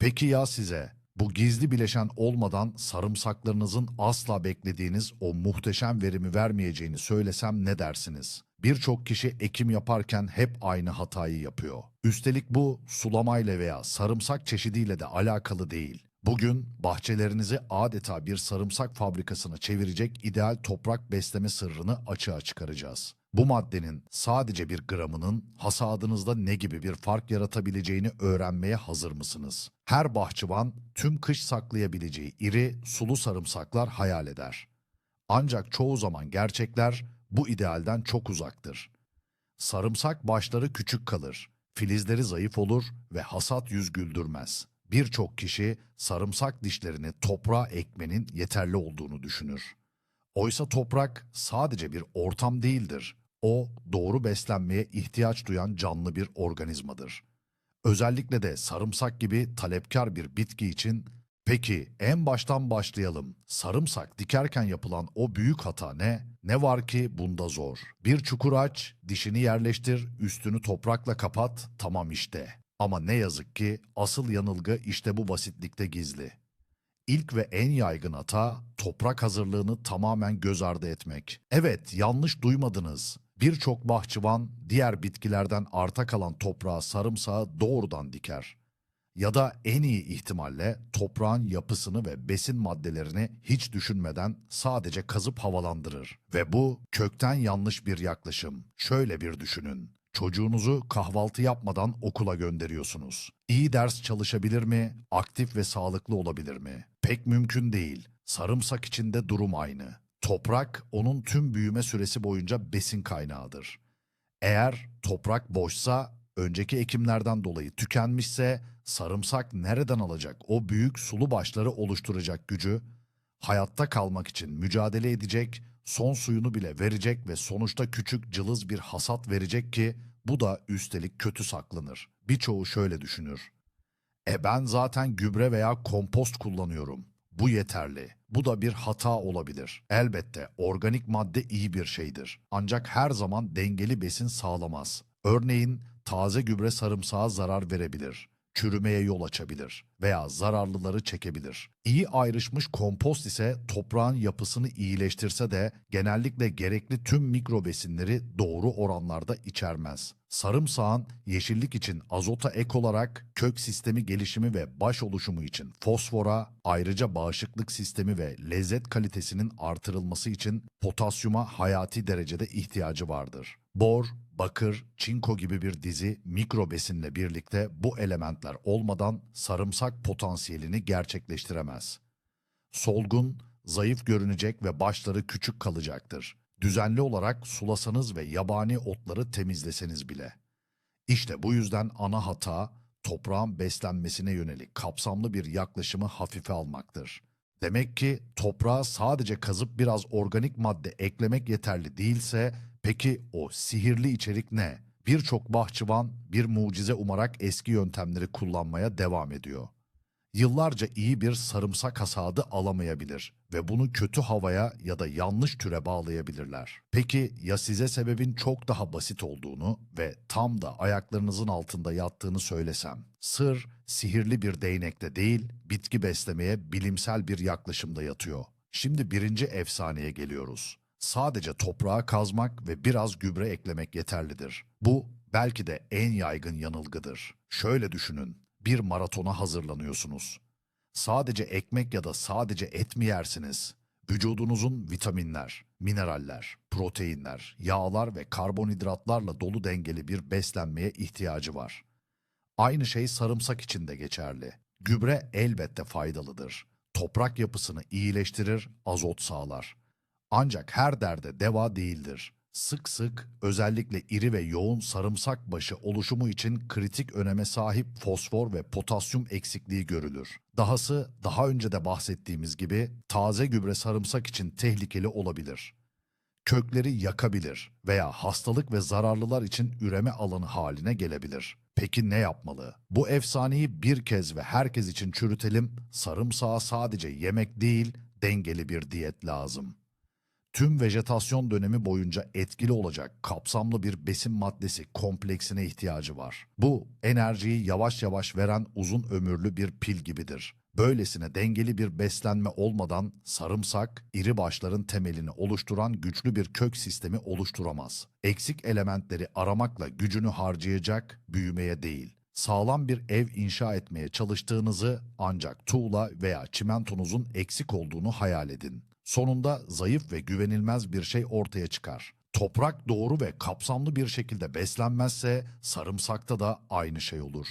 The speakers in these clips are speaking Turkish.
Peki ya size? Bu gizli bileşen olmadan sarımsaklarınızın asla beklediğiniz o muhteşem verimi vermeyeceğini söylesem ne dersiniz? Birçok kişi ekim yaparken hep aynı hatayı yapıyor. Üstelik bu sulamayla veya sarımsak çeşidiyle de alakalı değil. Bugün bahçelerinizi adeta bir sarımsak fabrikasına çevirecek ideal toprak besleme sırrını açığa çıkaracağız. Bu maddenin sadece bir gramının hasadınızda ne gibi bir fark yaratabileceğini öğrenmeye hazır mısınız? Her bahçıvan tüm kış saklayabileceği iri sulu sarımsaklar hayal eder. Ancak çoğu zaman gerçekler bu idealden çok uzaktır. Sarımsak başları küçük kalır, filizleri zayıf olur ve hasat yüz güldürmez. Birçok kişi sarımsak dişlerini toprağa ekmenin yeterli olduğunu düşünür. Oysa toprak sadece bir ortam değildir. O doğru beslenmeye ihtiyaç duyan canlı bir organizmadır. Özellikle de sarımsak gibi talepkar bir bitki için peki en baştan başlayalım. Sarımsak dikerken yapılan o büyük hata ne? Ne var ki bunda zor. Bir çukur aç, dişini yerleştir, üstünü toprakla kapat, tamam işte. Ama ne yazık ki asıl yanılgı işte bu basitlikte gizli. İlk ve en yaygın hata toprak hazırlığını tamamen göz ardı etmek. Evet, yanlış duymadınız. Birçok bahçıvan diğer bitkilerden arta kalan toprağa sarımsağı doğrudan diker. Ya da en iyi ihtimalle toprağın yapısını ve besin maddelerini hiç düşünmeden sadece kazıp havalandırır. Ve bu kökten yanlış bir yaklaşım. Şöyle bir düşünün. Çocuğunuzu kahvaltı yapmadan okula gönderiyorsunuz. İyi ders çalışabilir mi? Aktif ve sağlıklı olabilir mi? Pek mümkün değil. Sarımsak içinde durum aynı. Toprak onun tüm büyüme süresi boyunca besin kaynağıdır. Eğer toprak boşsa, önceki ekimlerden dolayı tükenmişse sarımsak nereden alacak o büyük sulu başları oluşturacak gücü? Hayatta kalmak için mücadele edecek, son suyunu bile verecek ve sonuçta küçük cılız bir hasat verecek ki bu da üstelik kötü saklanır. Birçoğu şöyle düşünür. E ben zaten gübre veya kompost kullanıyorum. Bu yeterli. Bu da bir hata olabilir. Elbette organik madde iyi bir şeydir. Ancak her zaman dengeli besin sağlamaz. Örneğin taze gübre sarımsağa zarar verebilir. Çürümeye yol açabilir veya zararlıları çekebilir. İyi ayrışmış kompost ise toprağın yapısını iyileştirse de genellikle gerekli tüm mikro besinleri doğru oranlarda içermez. Sarımsağın yeşillik için azota ek olarak kök sistemi gelişimi ve baş oluşumu için fosfora, ayrıca bağışıklık sistemi ve lezzet kalitesinin artırılması için potasyuma hayati derecede ihtiyacı vardır. Bor, bakır, çinko gibi bir dizi mikro besinle birlikte bu elementler olmadan sarımsak potansiyelini gerçekleştiremez. Solgun, zayıf görünecek ve başları küçük kalacaktır. Düzenli olarak sulasanız ve yabani otları temizleseniz bile. İşte bu yüzden ana hata toprağın beslenmesine yönelik kapsamlı bir yaklaşımı hafife almaktır. Demek ki toprağa sadece kazıp biraz organik madde eklemek yeterli değilse peki o sihirli içerik ne? Birçok bahçıvan bir mucize umarak eski yöntemleri kullanmaya devam ediyor. Yıllarca iyi bir sarımsak hasadı alamayabilir ve bunu kötü havaya ya da yanlış türe bağlayabilirler. Peki ya size sebebin çok daha basit olduğunu ve tam da ayaklarınızın altında yattığını söylesem? Sır sihirli bir değnekte değil, bitki beslemeye bilimsel bir yaklaşımda yatıyor. Şimdi birinci efsaneye geliyoruz. Sadece toprağa kazmak ve biraz gübre eklemek yeterlidir. Bu belki de en yaygın yanılgıdır. Şöyle düşünün bir maratona hazırlanıyorsunuz. Sadece ekmek ya da sadece et mi yersiniz? Vücudunuzun vitaminler, mineraller, proteinler, yağlar ve karbonhidratlarla dolu dengeli bir beslenmeye ihtiyacı var. Aynı şey sarımsak için de geçerli. Gübre elbette faydalıdır. Toprak yapısını iyileştirir, azot sağlar. Ancak her derde deva değildir. Sık sık özellikle iri ve yoğun sarımsak başı oluşumu için kritik öneme sahip fosfor ve potasyum eksikliği görülür. Dahası daha önce de bahsettiğimiz gibi taze gübre sarımsak için tehlikeli olabilir. Kökleri yakabilir veya hastalık ve zararlılar için üreme alanı haline gelebilir. Peki ne yapmalı? Bu efsaneyi bir kez ve herkes için çürütelim. Sarımsağa sadece yemek değil, dengeli bir diyet lazım. Tüm vejetasyon dönemi boyunca etkili olacak kapsamlı bir besin maddesi kompleksine ihtiyacı var. Bu enerjiyi yavaş yavaş veren uzun ömürlü bir pil gibidir. Böylesine dengeli bir beslenme olmadan sarımsak, iri başların temelini oluşturan güçlü bir kök sistemi oluşturamaz. Eksik elementleri aramakla gücünü harcayacak, büyümeye değil. Sağlam bir ev inşa etmeye çalıştığınızı ancak tuğla veya çimentonuzun eksik olduğunu hayal edin. Sonunda zayıf ve güvenilmez bir şey ortaya çıkar. Toprak doğru ve kapsamlı bir şekilde beslenmezse sarımsakta da aynı şey olur.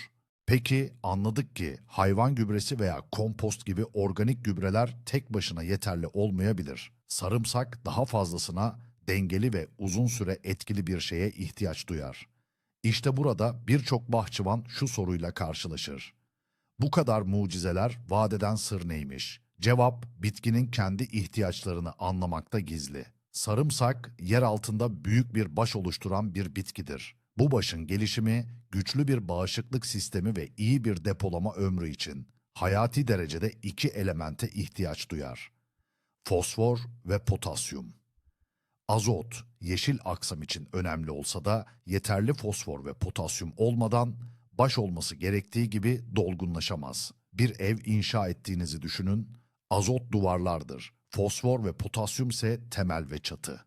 Peki anladık ki hayvan gübresi veya kompost gibi organik gübreler tek başına yeterli olmayabilir. Sarımsak daha fazlasına dengeli ve uzun süre etkili bir şeye ihtiyaç duyar. İşte burada birçok bahçıvan şu soruyla karşılaşır. Bu kadar mucizeler vadeden sır neymiş? Cevap bitkinin kendi ihtiyaçlarını anlamakta gizli. Sarımsak yer altında büyük bir baş oluşturan bir bitkidir. Bu başın gelişimi güçlü bir bağışıklık sistemi ve iyi bir depolama ömrü için hayati derecede iki elemente ihtiyaç duyar. Fosfor ve potasyum. Azot, yeşil aksam için önemli olsa da yeterli fosfor ve potasyum olmadan baş olması gerektiği gibi dolgunlaşamaz. Bir ev inşa ettiğinizi düşünün, azot duvarlardır, fosfor ve potasyum ise temel ve çatı.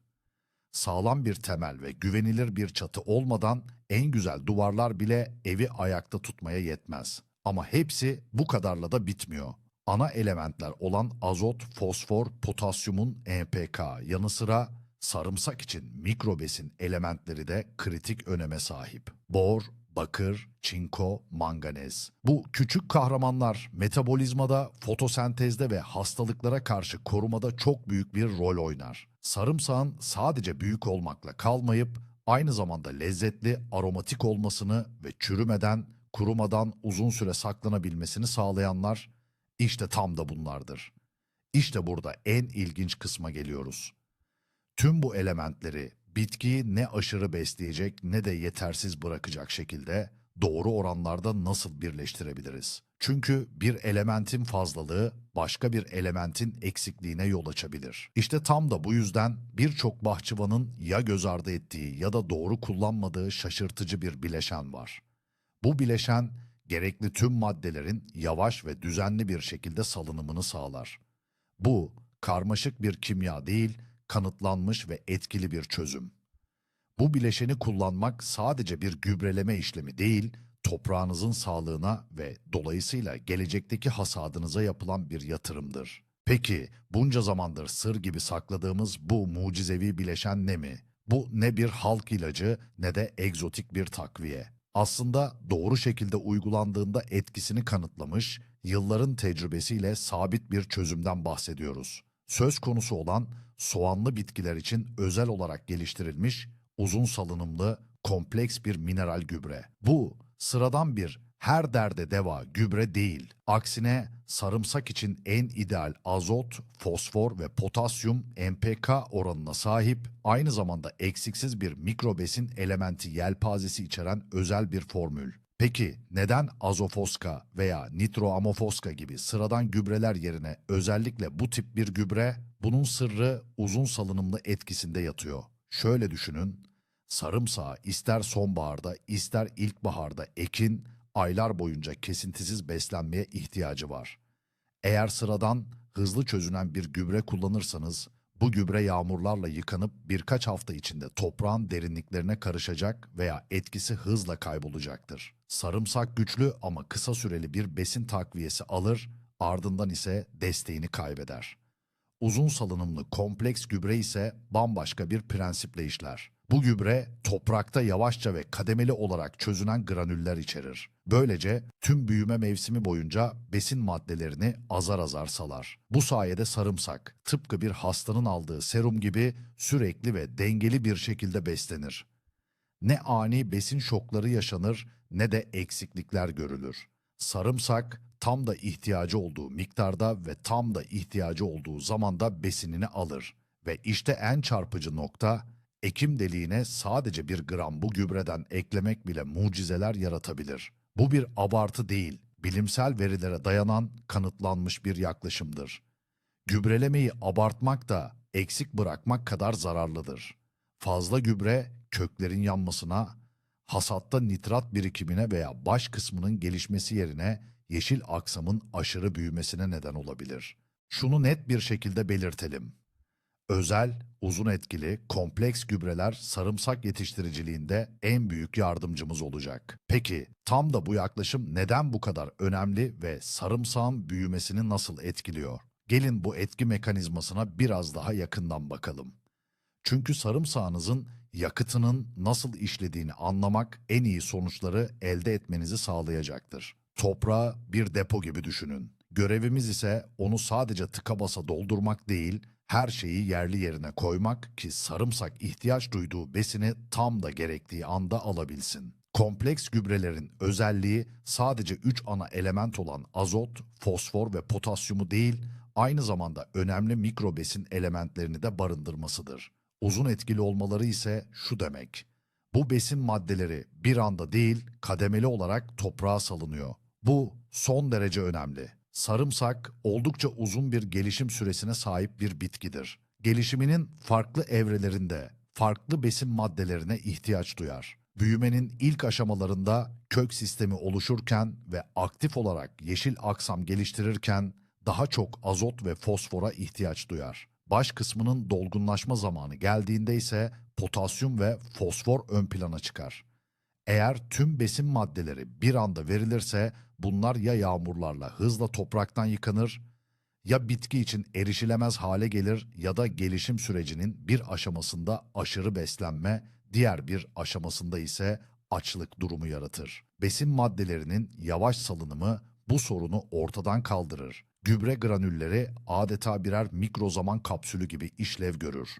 Sağlam bir temel ve güvenilir bir çatı olmadan en güzel duvarlar bile evi ayakta tutmaya yetmez. Ama hepsi bu kadarla da bitmiyor. Ana elementler olan azot, fosfor, potasyumun NPK yanı sıra sarımsak için mikrobesin elementleri de kritik öneme sahip. Bor, bakır, çinko, manganez. Bu küçük kahramanlar metabolizmada, fotosentezde ve hastalıklara karşı korumada çok büyük bir rol oynar. Sarımsağın sadece büyük olmakla kalmayıp aynı zamanda lezzetli, aromatik olmasını ve çürümeden, kurumadan uzun süre saklanabilmesini sağlayanlar işte tam da bunlardır. İşte burada en ilginç kısma geliyoruz. Tüm bu elementleri bitkiyi ne aşırı besleyecek ne de yetersiz bırakacak şekilde doğru oranlarda nasıl birleştirebiliriz? Çünkü bir elementin fazlalığı başka bir elementin eksikliğine yol açabilir. İşte tam da bu yüzden birçok bahçıvanın ya göz ardı ettiği ya da doğru kullanmadığı şaşırtıcı bir bileşen var. Bu bileşen gerekli tüm maddelerin yavaş ve düzenli bir şekilde salınımını sağlar. Bu karmaşık bir kimya değil, kanıtlanmış ve etkili bir çözüm. Bu bileşeni kullanmak sadece bir gübreleme işlemi değil, toprağınızın sağlığına ve dolayısıyla gelecekteki hasadınıza yapılan bir yatırımdır. Peki bunca zamandır sır gibi sakladığımız bu mucizevi bileşen ne mi? Bu ne bir halk ilacı ne de egzotik bir takviye. Aslında doğru şekilde uygulandığında etkisini kanıtlamış, yılların tecrübesiyle sabit bir çözümden bahsediyoruz. Söz konusu olan soğanlı bitkiler için özel olarak geliştirilmiş uzun salınımlı kompleks bir mineral gübre. Bu sıradan bir her derde deva gübre değil. Aksine sarımsak için en ideal azot, fosfor ve potasyum NPK oranına sahip, aynı zamanda eksiksiz bir mikrobesin elementi yelpazesi içeren özel bir formül. Peki neden azofoska veya nitroamofoska gibi sıradan gübreler yerine özellikle bu tip bir gübre? Bunun sırrı uzun salınımlı etkisinde yatıyor. Şöyle düşünün, sarımsağı ister sonbaharda ister ilkbaharda ekin, aylar boyunca kesintisiz beslenmeye ihtiyacı var. Eğer sıradan, hızlı çözünen bir gübre kullanırsanız, bu gübre yağmurlarla yıkanıp birkaç hafta içinde toprağın derinliklerine karışacak veya etkisi hızla kaybolacaktır. Sarımsak güçlü ama kısa süreli bir besin takviyesi alır, ardından ise desteğini kaybeder. Uzun salınımlı kompleks gübre ise bambaşka bir prensiple işler. Bu gübre toprakta yavaşça ve kademeli olarak çözünen granüller içerir. Böylece tüm büyüme mevsimi boyunca besin maddelerini azar azar salar. Bu sayede sarımsak tıpkı bir hastanın aldığı serum gibi sürekli ve dengeli bir şekilde beslenir. Ne ani besin şokları yaşanır ne de eksiklikler görülür. Sarımsak tam da ihtiyacı olduğu miktarda ve tam da ihtiyacı olduğu zamanda besinini alır. Ve işte en çarpıcı nokta ekim deliğine sadece bir gram bu gübreden eklemek bile mucizeler yaratabilir. Bu bir abartı değil, bilimsel verilere dayanan kanıtlanmış bir yaklaşımdır. Gübrelemeyi abartmak da eksik bırakmak kadar zararlıdır. Fazla gübre köklerin yanmasına, hasatta nitrat birikimine veya baş kısmının gelişmesi yerine yeşil aksamın aşırı büyümesine neden olabilir. Şunu net bir şekilde belirtelim. Özel, uzun etkili, kompleks gübreler sarımsak yetiştiriciliğinde en büyük yardımcımız olacak. Peki, tam da bu yaklaşım neden bu kadar önemli ve sarımsağın büyümesini nasıl etkiliyor? Gelin bu etki mekanizmasına biraz daha yakından bakalım. Çünkü sarımsağınızın yakıtının nasıl işlediğini anlamak en iyi sonuçları elde etmenizi sağlayacaktır. Toprağı bir depo gibi düşünün. Görevimiz ise onu sadece tıka basa doldurmak değil, her şeyi yerli yerine koymak ki sarımsak ihtiyaç duyduğu besini tam da gerektiği anda alabilsin. Kompleks gübrelerin özelliği sadece 3 ana element olan azot, fosfor ve potasyumu değil, aynı zamanda önemli mikrobesin elementlerini de barındırmasıdır. Uzun etkili olmaları ise şu demek. Bu besin maddeleri bir anda değil, kademeli olarak toprağa salınıyor. Bu son derece önemli. Sarımsak oldukça uzun bir gelişim süresine sahip bir bitkidir. Gelişiminin farklı evrelerinde farklı besin maddelerine ihtiyaç duyar. Büyümenin ilk aşamalarında kök sistemi oluşurken ve aktif olarak yeşil aksam geliştirirken daha çok azot ve fosfora ihtiyaç duyar. Baş kısmının dolgunlaşma zamanı geldiğinde ise potasyum ve fosfor ön plana çıkar. Eğer tüm besin maddeleri bir anda verilirse bunlar ya yağmurlarla hızla topraktan yıkanır ya bitki için erişilemez hale gelir ya da gelişim sürecinin bir aşamasında aşırı beslenme, diğer bir aşamasında ise açlık durumu yaratır. Besin maddelerinin yavaş salınımı bu sorunu ortadan kaldırır. Gübre granülleri adeta birer mikro zaman kapsülü gibi işlev görür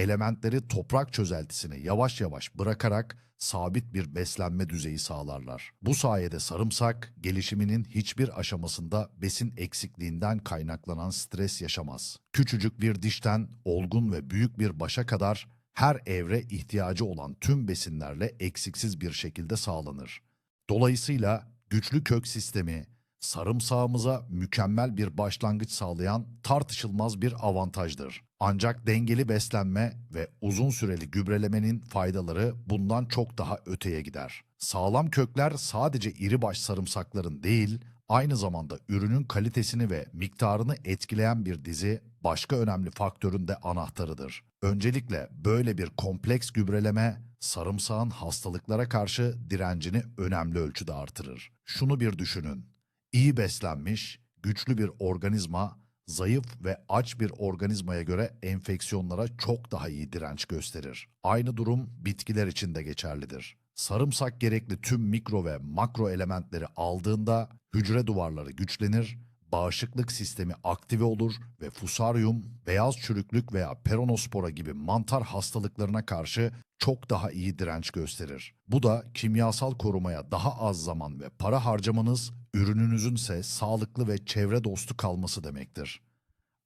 elementleri toprak çözeltisine yavaş yavaş bırakarak sabit bir beslenme düzeyi sağlarlar. Bu sayede sarımsak gelişiminin hiçbir aşamasında besin eksikliğinden kaynaklanan stres yaşamaz. Küçücük bir dişten olgun ve büyük bir başa kadar her evre ihtiyacı olan tüm besinlerle eksiksiz bir şekilde sağlanır. Dolayısıyla güçlü kök sistemi sarımsağımıza mükemmel bir başlangıç sağlayan tartışılmaz bir avantajdır. Ancak dengeli beslenme ve uzun süreli gübrelemenin faydaları bundan çok daha öteye gider. Sağlam kökler sadece iri baş sarımsakların değil, aynı zamanda ürünün kalitesini ve miktarını etkileyen bir dizi başka önemli faktörün de anahtarıdır. Öncelikle böyle bir kompleks gübreleme sarımsağın hastalıklara karşı direncini önemli ölçüde artırır. Şunu bir düşünün. İyi beslenmiş, güçlü bir organizma, zayıf ve aç bir organizmaya göre enfeksiyonlara çok daha iyi direnç gösterir. Aynı durum bitkiler için de geçerlidir. Sarımsak gerekli tüm mikro ve makro elementleri aldığında hücre duvarları güçlenir, bağışıklık sistemi aktive olur ve fusaryum, beyaz çürüklük veya peronospora gibi mantar hastalıklarına karşı çok daha iyi direnç gösterir. Bu da kimyasal korumaya daha az zaman ve para harcamanız, ürününüzün ise sağlıklı ve çevre dostu kalması demektir.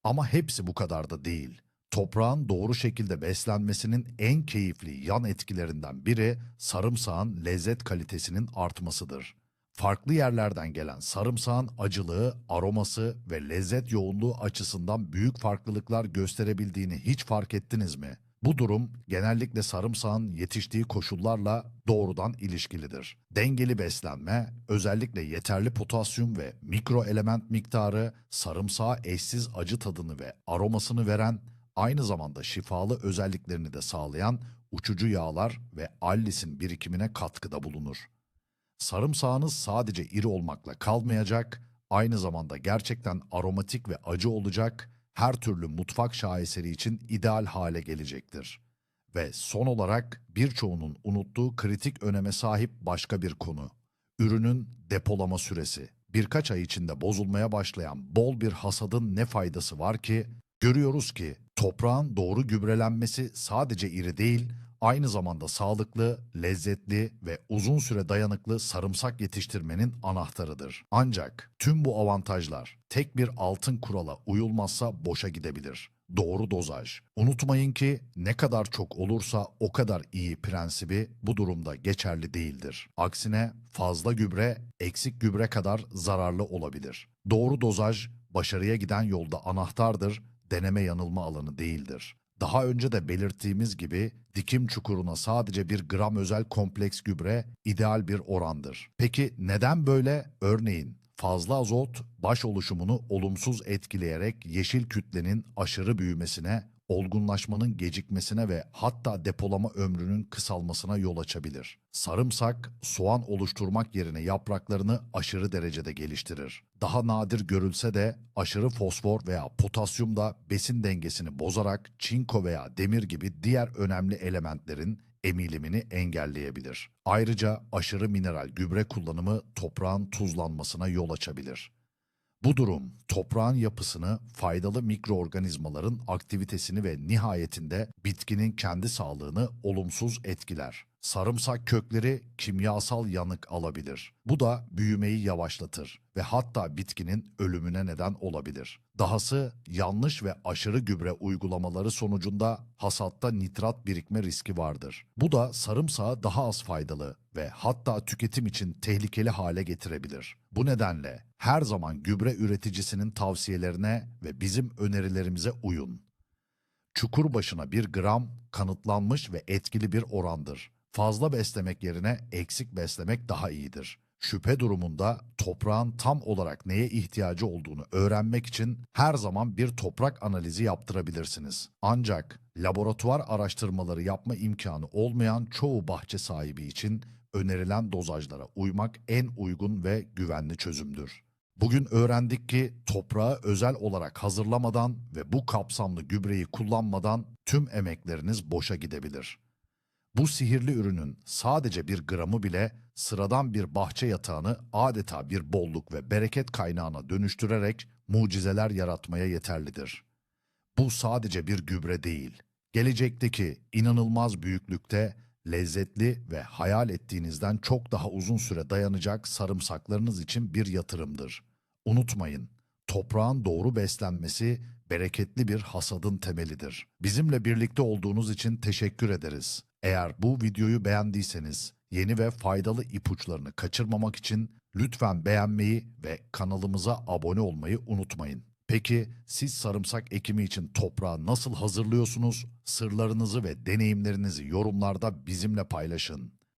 Ama hepsi bu kadar da değil. Toprağın doğru şekilde beslenmesinin en keyifli yan etkilerinden biri sarımsağın lezzet kalitesinin artmasıdır. Farklı yerlerden gelen sarımsağın acılığı, aroması ve lezzet yoğunluğu açısından büyük farklılıklar gösterebildiğini hiç fark ettiniz mi? Bu durum genellikle sarımsağın yetiştiği koşullarla doğrudan ilişkilidir. Dengeli beslenme, özellikle yeterli potasyum ve mikro element miktarı sarımsağa eşsiz acı tadını ve aromasını veren, aynı zamanda şifalı özelliklerini de sağlayan uçucu yağlar ve allisin birikimine katkıda bulunur. Sarımsağınız sadece iri olmakla kalmayacak, aynı zamanda gerçekten aromatik ve acı olacak, her türlü mutfak şaheseri için ideal hale gelecektir. Ve son olarak birçoğunun unuttuğu kritik öneme sahip başka bir konu. Ürünün depolama süresi. Birkaç ay içinde bozulmaya başlayan bol bir hasadın ne faydası var ki? Görüyoruz ki toprağın doğru gübrelenmesi sadece iri değil, aynı zamanda sağlıklı, lezzetli ve uzun süre dayanıklı sarımsak yetiştirmenin anahtarıdır. Ancak tüm bu avantajlar tek bir altın kurala uyulmazsa boşa gidebilir. Doğru dozaj. Unutmayın ki ne kadar çok olursa o kadar iyi prensibi bu durumda geçerli değildir. Aksine fazla gübre eksik gübre kadar zararlı olabilir. Doğru dozaj başarıya giden yolda anahtardır deneme yanılma alanı değildir. Daha önce de belirttiğimiz gibi dikim çukuruna sadece bir gram özel kompleks gübre ideal bir orandır. Peki neden böyle? Örneğin fazla azot baş oluşumunu olumsuz etkileyerek yeşil kütlenin aşırı büyümesine, olgunlaşmanın gecikmesine ve hatta depolama ömrünün kısalmasına yol açabilir. Sarımsak, soğan oluşturmak yerine yapraklarını aşırı derecede geliştirir. Daha nadir görülse de aşırı fosfor veya potasyum da besin dengesini bozarak çinko veya demir gibi diğer önemli elementlerin emilimini engelleyebilir. Ayrıca aşırı mineral gübre kullanımı toprağın tuzlanmasına yol açabilir. Bu durum toprağın yapısını, faydalı mikroorganizmaların aktivitesini ve nihayetinde bitkinin kendi sağlığını olumsuz etkiler. Sarımsak kökleri kimyasal yanık alabilir. Bu da büyümeyi yavaşlatır ve hatta bitkinin ölümüne neden olabilir. Dahası yanlış ve aşırı gübre uygulamaları sonucunda hasatta nitrat birikme riski vardır. Bu da sarımsağı daha az faydalı ve hatta tüketim için tehlikeli hale getirebilir. Bu nedenle her zaman gübre üreticisinin tavsiyelerine ve bizim önerilerimize uyun. Çukur başına bir gram kanıtlanmış ve etkili bir orandır. Fazla beslemek yerine eksik beslemek daha iyidir. Şüphe durumunda toprağın tam olarak neye ihtiyacı olduğunu öğrenmek için her zaman bir toprak analizi yaptırabilirsiniz. Ancak laboratuvar araştırmaları yapma imkanı olmayan çoğu bahçe sahibi için önerilen dozajlara uymak en uygun ve güvenli çözümdür. Bugün öğrendik ki toprağı özel olarak hazırlamadan ve bu kapsamlı gübreyi kullanmadan tüm emekleriniz boşa gidebilir. Bu sihirli ürünün sadece bir gramı bile sıradan bir bahçe yatağını adeta bir bolluk ve bereket kaynağına dönüştürerek mucizeler yaratmaya yeterlidir. Bu sadece bir gübre değil. Gelecekteki inanılmaz büyüklükte lezzetli ve hayal ettiğinizden çok daha uzun süre dayanacak sarımsaklarınız için bir yatırımdır. Unutmayın, toprağın doğru beslenmesi bereketli bir hasadın temelidir. Bizimle birlikte olduğunuz için teşekkür ederiz. Eğer bu videoyu beğendiyseniz yeni ve faydalı ipuçlarını kaçırmamak için lütfen beğenmeyi ve kanalımıza abone olmayı unutmayın. Peki siz sarımsak ekimi için toprağı nasıl hazırlıyorsunuz? Sırlarınızı ve deneyimlerinizi yorumlarda bizimle paylaşın.